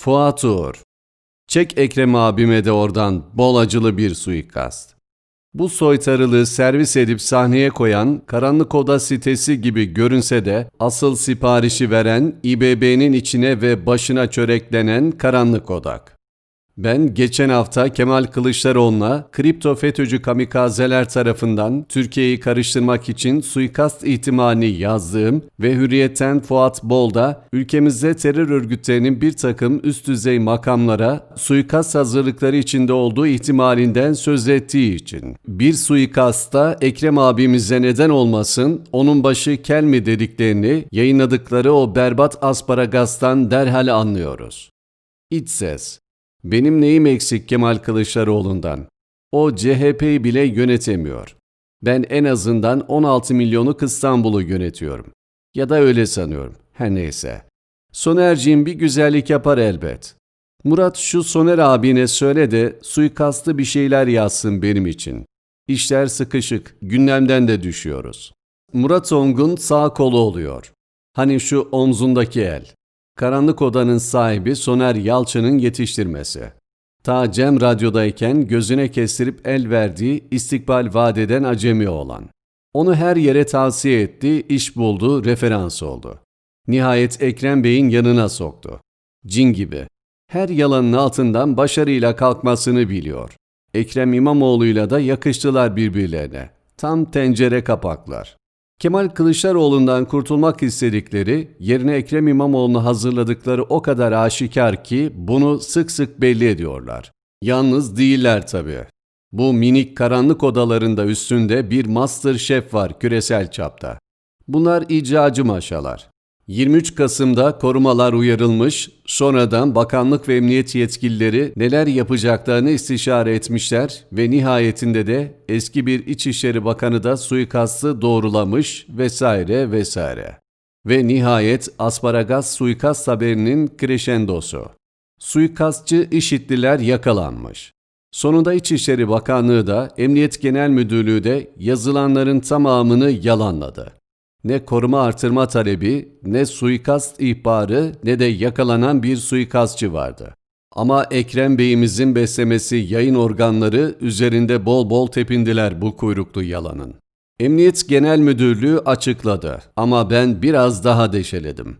Fuat Uğur. Çek Ekrem abime de oradan bol acılı bir suikast. Bu soytarılığı servis edip sahneye koyan Karanlık Oda sitesi gibi görünse de asıl siparişi veren İBB'nin içine ve başına çöreklenen Karanlık Odak. Ben geçen hafta Kemal Kılıçdaroğlu'na kripto FETÖ'cü kamikazeler tarafından Türkiye'yi karıştırmak için suikast ihtimalini yazdığım ve Hürriyet'ten Fuat Bolda ülkemizde terör örgütlerinin bir takım üst düzey makamlara suikast hazırlıkları içinde olduğu ihtimalinden söz ettiği için. Bir suikasta Ekrem abimize neden olmasın, onun başı kel mi dediklerini yayınladıkları o berbat asparagastan derhal anlıyoruz. İç ses. Benim neyim eksik Kemal Kılıçdaroğlu'ndan? O CHP'yi bile yönetemiyor. Ben en azından 16 milyonu İstanbul'u yönetiyorum. Ya da öyle sanıyorum. Her neyse. Sonerciğim bir güzellik yapar elbet. Murat şu Soner abine söyle de suikastlı bir şeyler yazsın benim için. İşler sıkışık, gündemden de düşüyoruz. Murat Ongun sağ kolu oluyor. Hani şu omzundaki el. Karanlık Oda'nın sahibi Soner Yalçın'ın yetiştirmesi. Ta Cem Radyo'dayken gözüne kestirip el verdiği istikbal vadeden acemi olan. Onu her yere tavsiye etti, iş buldu, referans oldu. Nihayet Ekrem Bey'in yanına soktu. Cin gibi. Her yalanın altından başarıyla kalkmasını biliyor. Ekrem İmamoğlu'yla da yakıştılar birbirlerine. Tam tencere kapaklar. Kemal Kılıçdaroğlu'ndan kurtulmak istedikleri, yerine Ekrem İmamoğlu'nu hazırladıkları o kadar aşikar ki bunu sık sık belli ediyorlar. Yalnız değiller tabii. Bu minik karanlık odalarında üstünde bir master şef var küresel çapta. Bunlar icracı maşalar. 23 Kasım'da korumalar uyarılmış, sonradan bakanlık ve emniyet yetkilileri neler yapacaklarını istişare etmişler ve nihayetinde de eski bir İçişleri Bakanı da suikastı doğrulamış vesaire vesaire. Ve nihayet asparagas suikast haberinin kreşendosu. Suikastçı IŞİD'liler yakalanmış. Sonunda İçişleri Bakanlığı da Emniyet Genel Müdürlüğü de yazılanların tamamını yalanladı. Ne koruma artırma talebi, ne suikast ihbarı ne de yakalanan bir suikastçı vardı. Ama Ekrem Bey'imizin beslemesi yayın organları üzerinde bol bol tepindiler bu kuyruklu yalanın. Emniyet Genel Müdürlüğü açıkladı ama ben biraz daha deşeledim.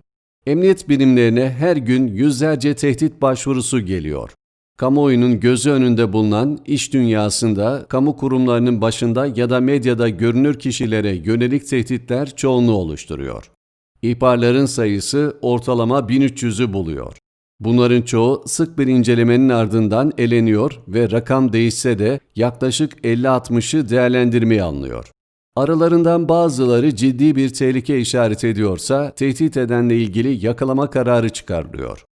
Emniyet birimlerine her gün yüzlerce tehdit başvurusu geliyor. Kamuoyunun gözü önünde bulunan iş dünyasında, kamu kurumlarının başında ya da medyada görünür kişilere yönelik tehditler çoğunluğu oluşturuyor. İhbarların sayısı ortalama 1300'ü buluyor. Bunların çoğu sık bir incelemenin ardından eleniyor ve rakam değişse de yaklaşık 50-60'ı değerlendirmeye alınıyor. Aralarından bazıları ciddi bir tehlike işaret ediyorsa tehdit edenle ilgili yakalama kararı çıkarılıyor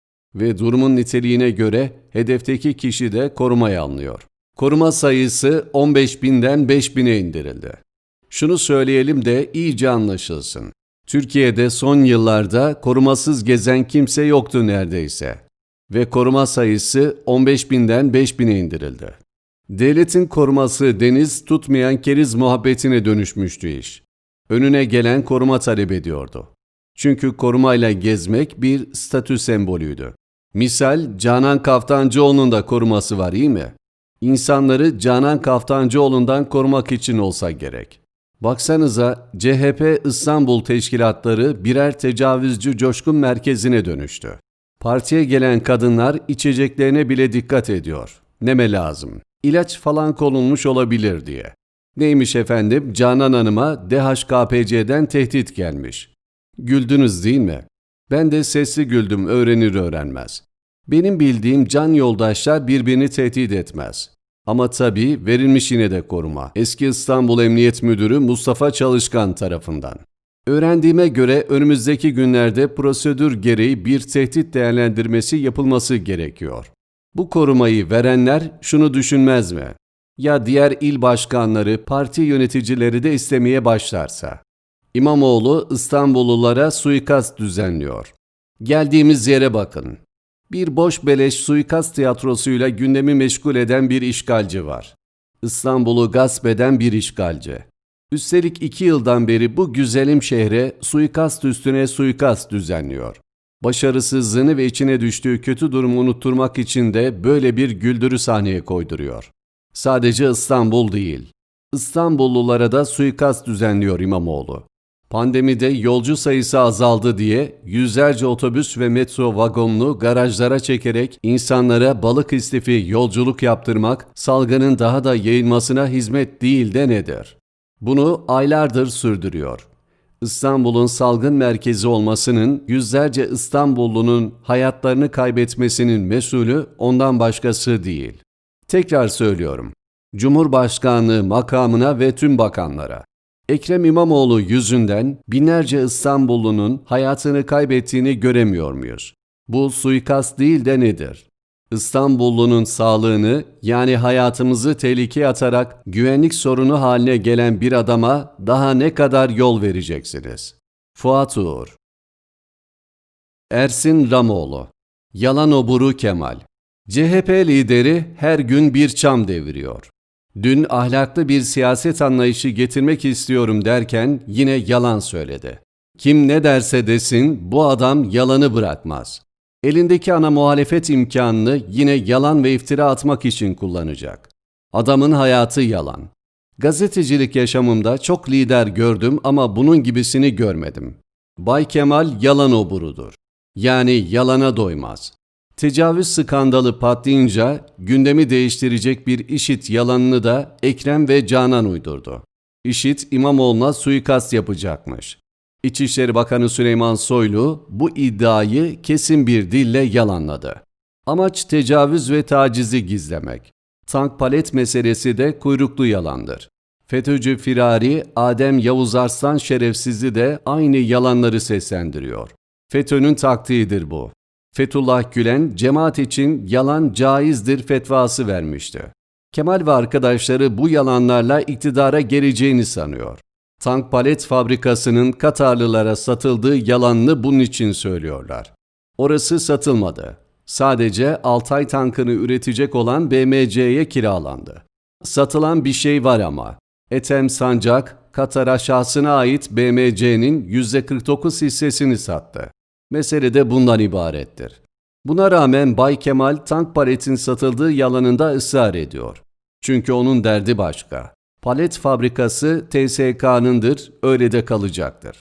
ve durumun niteliğine göre hedefteki kişi de korumaya alınıyor. Koruma sayısı 15 binden 5 bine indirildi. Şunu söyleyelim de iyice anlaşılsın. Türkiye'de son yıllarda korumasız gezen kimse yoktu neredeyse. Ve koruma sayısı 15 binden 5 bine indirildi. Devletin koruması deniz tutmayan keriz muhabbetine dönüşmüştü iş. Önüne gelen koruma talep ediyordu. Çünkü korumayla gezmek bir statü sembolüydü. Misal Canan Kaftancıoğlu'nun da koruması var iyi mi? İnsanları Canan Kaftancıoğlu'ndan korumak için olsa gerek. Baksanıza CHP İstanbul teşkilatları birer tecavüzcü coşkun merkezine dönüştü. Partiye gelen kadınlar içeceklerine bile dikkat ediyor. Neme lazım? İlaç falan konulmuş olabilir diye. Neymiş efendim? Canan Hanım'a DHKPC'den tehdit gelmiş. Güldünüz değil mi? Ben de sesli güldüm öğrenir öğrenmez. Benim bildiğim can yoldaşlar birbirini tehdit etmez. Ama tabii verilmiş yine de koruma. Eski İstanbul Emniyet Müdürü Mustafa Çalışkan tarafından. Öğrendiğime göre önümüzdeki günlerde prosedür gereği bir tehdit değerlendirmesi yapılması gerekiyor. Bu korumayı verenler şunu düşünmez mi? Ya diğer il başkanları, parti yöneticileri de istemeye başlarsa? İmamoğlu İstanbullulara suikast düzenliyor. Geldiğimiz yere bakın. Bir boş beleş suikast tiyatrosuyla gündemi meşgul eden bir işgalci var. İstanbul'u gasp eden bir işgalci. Üstelik iki yıldan beri bu güzelim şehre suikast üstüne suikast düzenliyor. Başarısızlığını ve içine düştüğü kötü durumu unutturmak için de böyle bir güldürü sahneye koyduruyor. Sadece İstanbul değil. İstanbullulara da suikast düzenliyor İmamoğlu. Pandemide yolcu sayısı azaldı diye yüzlerce otobüs ve metro vagonlu garajlara çekerek insanlara balık istifi yolculuk yaptırmak salgının daha da yayılmasına hizmet değil de nedir? Bunu aylardır sürdürüyor. İstanbul'un salgın merkezi olmasının yüzlerce İstanbullunun hayatlarını kaybetmesinin mesulü ondan başkası değil. Tekrar söylüyorum. Cumhurbaşkanlığı makamına ve tüm bakanlara. Ekrem İmamoğlu yüzünden binlerce İstanbullunun hayatını kaybettiğini göremiyor muyuz? Bu suikast değil de nedir? İstanbullunun sağlığını yani hayatımızı tehlikeye atarak güvenlik sorunu haline gelen bir adama daha ne kadar yol vereceksiniz? Fuat Uğur Ersin Ramoğlu Yalan Oburu Kemal CHP lideri her gün bir çam deviriyor. Dün ahlaklı bir siyaset anlayışı getirmek istiyorum derken yine yalan söyledi. Kim ne derse desin bu adam yalanı bırakmaz. Elindeki ana muhalefet imkanını yine yalan ve iftira atmak için kullanacak. Adamın hayatı yalan. Gazetecilik yaşamımda çok lider gördüm ama bunun gibisini görmedim. Bay Kemal yalan oburudur. Yani yalana doymaz. Tecavüz skandalı patlayınca gündemi değiştirecek bir işit yalanını da Ekrem ve Canan uydurdu. İşit İmamoğlu'na suikast yapacakmış. İçişleri Bakanı Süleyman Soylu bu iddiayı kesin bir dille yalanladı. Amaç tecavüz ve tacizi gizlemek. Tank palet meselesi de kuyruklu yalandır. FETÖ'cü firari Adem Yavuz Arslan şerefsizi de aynı yalanları seslendiriyor. FETÖ'nün taktiğidir bu. Fethullah Gülen cemaat için yalan caizdir fetvası vermişti. Kemal ve arkadaşları bu yalanlarla iktidara geleceğini sanıyor. Tank palet fabrikasının Katarlılara satıldığı yalanını bunun için söylüyorlar. Orası satılmadı. Sadece Altay tankını üretecek olan BMC'ye kiralandı. Satılan bir şey var ama. Ethem Sancak, Katar'a şahsına ait BMC'nin %49 hissesini sattı. Mesele de bundan ibarettir. Buna rağmen Bay Kemal tank paletin satıldığı yalanında ısrar ediyor. Çünkü onun derdi başka. Palet fabrikası TSK'nındır, öyle de kalacaktır.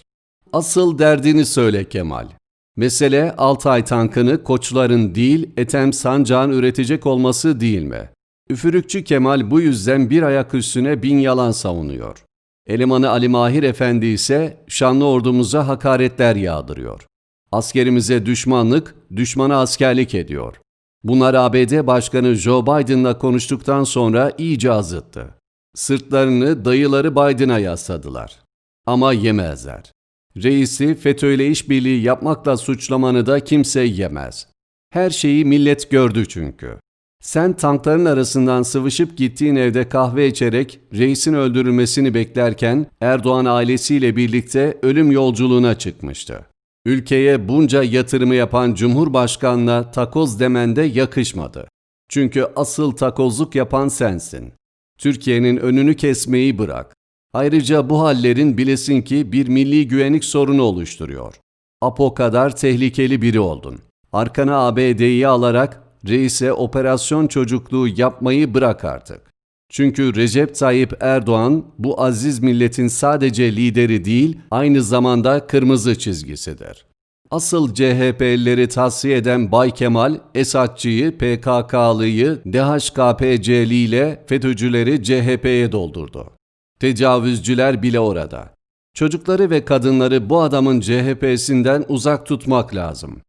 Asıl derdini söyle Kemal. Mesele Altay tankını koçların değil, Ethem Sancak'ın üretecek olması değil mi? Üfürükçü Kemal bu yüzden bir ayak üstüne bin yalan savunuyor. Elemanı Ali Mahir Efendi ise şanlı ordumuza hakaretler yağdırıyor. Askerimize düşmanlık, düşmana askerlik ediyor. Bunlar ABD Başkanı Joe Biden'la konuştuktan sonra iyice azıttı. Sırtlarını dayıları Biden'a yasladılar. Ama yemezler. Reisi FETÖ'yle işbirliği yapmakla suçlamanı da kimse yemez. Her şeyi millet gördü çünkü. Sen tankların arasından sıvışıp gittiğin evde kahve içerek reisin öldürülmesini beklerken Erdoğan ailesiyle birlikte ölüm yolculuğuna çıkmıştı. Ülkeye bunca yatırımı yapan Cumhurbaşkanına takoz demende yakışmadı. Çünkü asıl takozluk yapan sensin. Türkiye'nin önünü kesmeyi bırak. Ayrıca bu hallerin bilesin ki bir milli güvenlik sorunu oluşturuyor. Apo kadar tehlikeli biri oldun. Arkana ABD'yi alarak reise operasyon çocukluğu yapmayı bırak artık. Çünkü Recep Tayyip Erdoğan bu aziz milletin sadece lideri değil, aynı zamanda kırmızı çizgisidir. Asıl CHP'lileri tavsiye eden Bay Kemal, Esatçı'yı, PKK'lıyı, DHKPC'li ile FETÖ'cüleri CHP'ye doldurdu. Tecavüzcüler bile orada. Çocukları ve kadınları bu adamın CHP'sinden uzak tutmak lazım.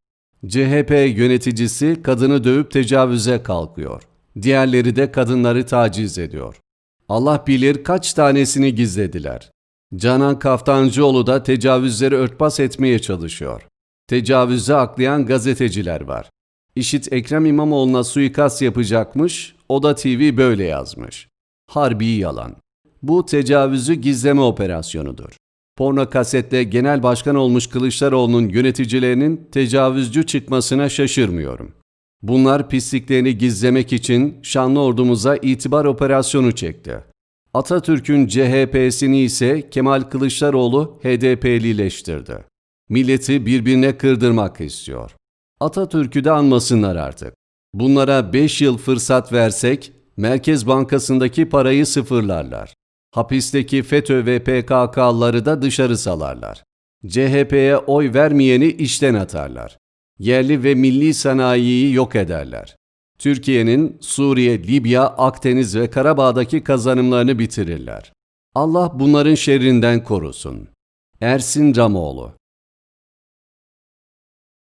CHP yöneticisi kadını dövüp tecavüze kalkıyor. Diğerleri de kadınları taciz ediyor. Allah bilir kaç tanesini gizlediler. Canan Kaftancıoğlu da tecavüzleri örtbas etmeye çalışıyor. Tecavüze aklayan gazeteciler var. İşit Ekrem İmamoğlu'na suikast yapacakmış, o da TV böyle yazmış. Harbi yalan. Bu tecavüzü gizleme operasyonudur. Porno kasette genel başkan olmuş Kılıçdaroğlu'nun yöneticilerinin tecavüzcü çıkmasına şaşırmıyorum. Bunlar pisliklerini gizlemek için şanlı ordumuza itibar operasyonu çekti. Atatürk'ün CHP'sini ise Kemal Kılıçdaroğlu HDP'lileştirdi. Milleti birbirine kırdırmak istiyor. Atatürk'ü de anmasınlar artık. Bunlara 5 yıl fırsat versek Merkez Bankası'ndaki parayı sıfırlarlar. Hapisteki FETÖ ve PKK'ları da dışarı salarlar. CHP'ye oy vermeyeni işten atarlar. Yerli ve milli sanayiyi yok ederler. Türkiye'nin Suriye, Libya, Akdeniz ve Karabağ'daki kazanımlarını bitirirler. Allah bunların şerrinden korusun. Ersin Ramoğlu